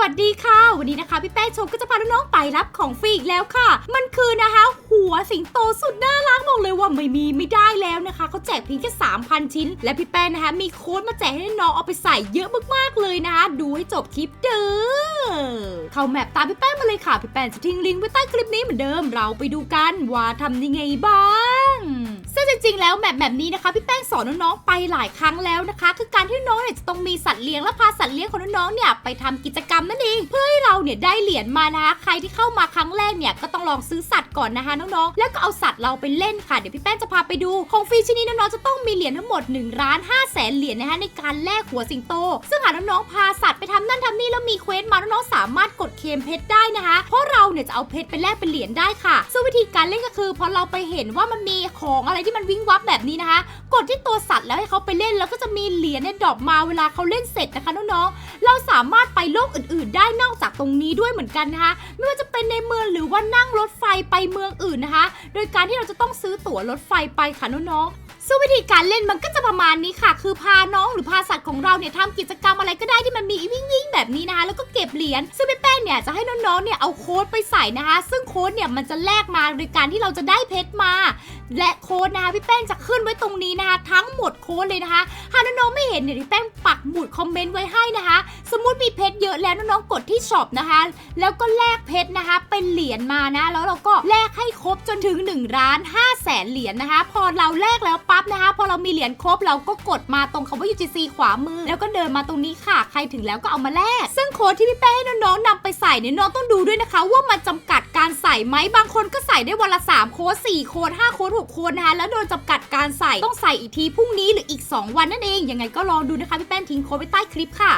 วัสดีค่ะ วันนี้นะคะพี่แป้งชมก็จะพาน้องๆไปรับของฟรีอีกแล้วค่ะ มันคือนะคะ หัวสิงโตสุดน่ารักบอกเลยว่าไม่มีไม่ได้แล้วนะคะเขาแจกเพียงแค่3,000 ชิ้น และพี่แป้งนะคะ มีโค้ดมาแจกให้น้องเอาไปใส่เยอะมากๆเลยนะคะดูให้จบคลิปเด้อเข้าแมปตามพี่แป้งมาเลยค่ะพี่แป้งจะทิ้งลิงก์ไว้ใต้คลิปนี้เหมือนเดิมเราไปดูกันว่าทำยังไงบ้าง ริงๆ แล้วแมปแบบนี้นะคะพี่แป้งสอนน้องๆไปหลายครั้งแล้วนะคะ คือการที่น้องเนี่ยจะต้องมีสัตว์เลี้ยงและพาสัตว์เลี้ยงของน้องๆเนี่ยไปทำกิจกรรมนั่นเองเพื่อให้เราเนี่ยได้เหรียญมานะคะใครที่เข้ามาครั้งแรกเนี่ยก็ต้องลองซื้อสัตว์ก่อนนะคะน้องๆแล้วก็เอาสัตว์เราไปเล่นค่ะเดี๋ยวพี่แป้งจะพาไปดูของฟรีชิ้นนี้น้องๆจะต้องมีเหรียญทั้งหมด1ล้าน5แสนเหรียญนะคะในการแลกหัวสิงโต ซึ่งหากน้องๆพาสัตว์ไปทำนั่นทำนี่แล้วมีเควสมาน้องๆสามารถกดเคลมเพชรได้นะคะ เพราะเราเนี่ยจะเอาเพชรไปแลกเป็นเหรียญได้ค่ะซึ่งวิธีการเล่นก็คือพอเราไปเห็นว่ามันมีของอะไรที่มันวิ่งวับแบบนี้นะคะ กดที่ตัวสัตว์แล้วให้เขาไปเล่นแล้วก็จะมีเหรียญเนี่ยดรอปมาเวลาเขาเล่นเสร็จนะคะน้องๆเราสามารถไปโลกอื่นๆ ได้นอกจากตรงนี้ด้วยเหมือนกันนะคะไม่ว่าจะเป็นในเมืองหรือว่านั่งรถไฟไปเมืองอื่นนะคะ โดยการที่เราจะต้องซื้อตั๋วรถไฟไปค่ะน้องๆซึ่งวิธีการเล่นมันก็จะประมาณนี้ค่ะ คือพาน้องหรือพาสัตว์ของเราเนี่ยทำกิจกรรมอะไรก็ได้ที่มันมีวิ่งวิ่งๆแบบนี้นะคะ แล้วก็เก็บเหรียญซึ่งพี่แป้งเนี่ยจะให้น้องๆเนี่ยเอาโค้ดไปใส่นะคะ ซึ่งโค้ดเนี่ยมันจะแลกมาโดยการที่เราจะได้เพชรมา และโค้ดนะคะพี่แป้งจะขึ้นไว้ตรงนี้นะคะ ทั้งหมดโค้ดเลยนะคะหากน้องๆไม่เห็นเนี่ยพี่แป้งปักหมุดคอมเมนต์ไว้ให้นะคะ สมมุติมีเพชรเยอะแล้วน้องๆกดที่ช็อปนะคะ แล้วก็แลกเพชรนะคะ เป็นเหรียญมานะ แล้วเราก็แลกให้ครบจนถึง1ล้าน5แสนเหรียญนะคะ พอเราแลกแล้วปั๊บนะคะ พอเรามีเหรียญครบเราก็กดมาตรงคำว่า UGC ขวามือ แล้วก็เดินมาตรงนี้ค่ะ ใครถึงแล้วก็เอามาแลกซึ่งโค้ดที่พี่แป้ให้น้องๆนำไปใส่เนี่ยน้องต้องดูด้วยนะคะ ว่ามันจำกัดการใส่ไหมบางคนก็ใส่ได้วันละ 3 โค้ด4โค้ด5โค้ด6โค้ดนะคะแล้วโดนจำกัดการใส่ต้องใส่อีกทีพรุ่งนี้หรืออีก 2 วันนั่นเองยังไงก็ลองดูนะคะพี่แป้ทิ้งโค้ดไว้ใต้คลิปค่ะ